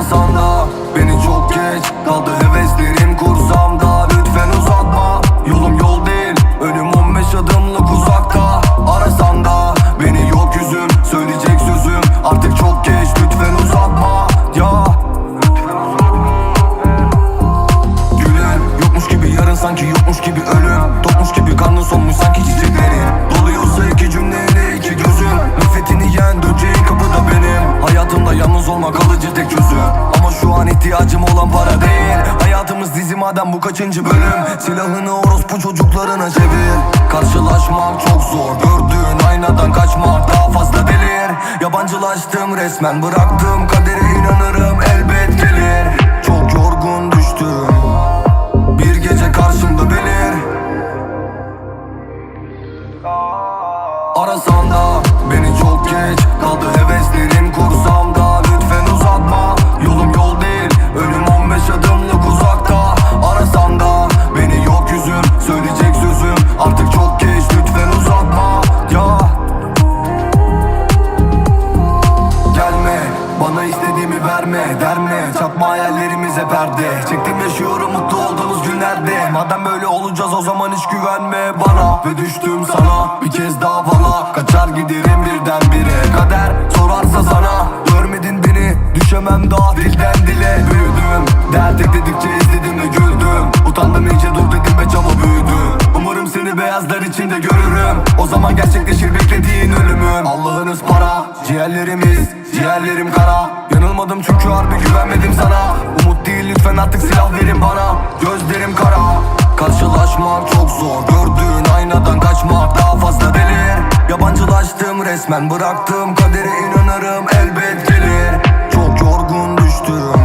Arasan da beni çok geç Kaldı heveslerim Ama şu an ihtiyacım olan para değil. Hayatımız dizi madem bu kaçıncı bölüm? Silahını orospu çocuklarına çevir. Karşılaşmak çok zor. Gördüğün aynadan kaçmak daha fazla delir. Yabancılaştım resmen Bıraktığım kadere inanırım elbet gelir. Çok yorgun düştüm. Bir gece karşımda belir. Arasan da beni çok geç. Kaldı heveslerim kursamda hayallerimize perde Çektim yaşıyorum mutlu olduğumuz günlerde. Madem böyle olacağız o zaman hiç güvenme bana. Ve düştüm sana bir kez daha bana. Kaçar giderim birden bire. Kader sorarsa sana Görmedin beni. Düşemem daha dilden dile. Büyüdüm dert ekledikçe izledim ve güldüm. Utandım iyice dur dedim ve çaba büyüdüm. Umarım seni beyazlar içinde görürüm. O zaman gerçekleşir ciğerlerimiz Ciğerlerim kara. Yanılmadım çünkü harbi güvenmedim sana. Umut değil lütfen artık silah verin bana. Gözlerim kara. Karşılaşmak çok zor. Gördüğün aynadan kaçmak daha fazla delir Yabancılaştım resmen Bıraktığım kadere inanırım elbet gelir. Çok yorgun düştüm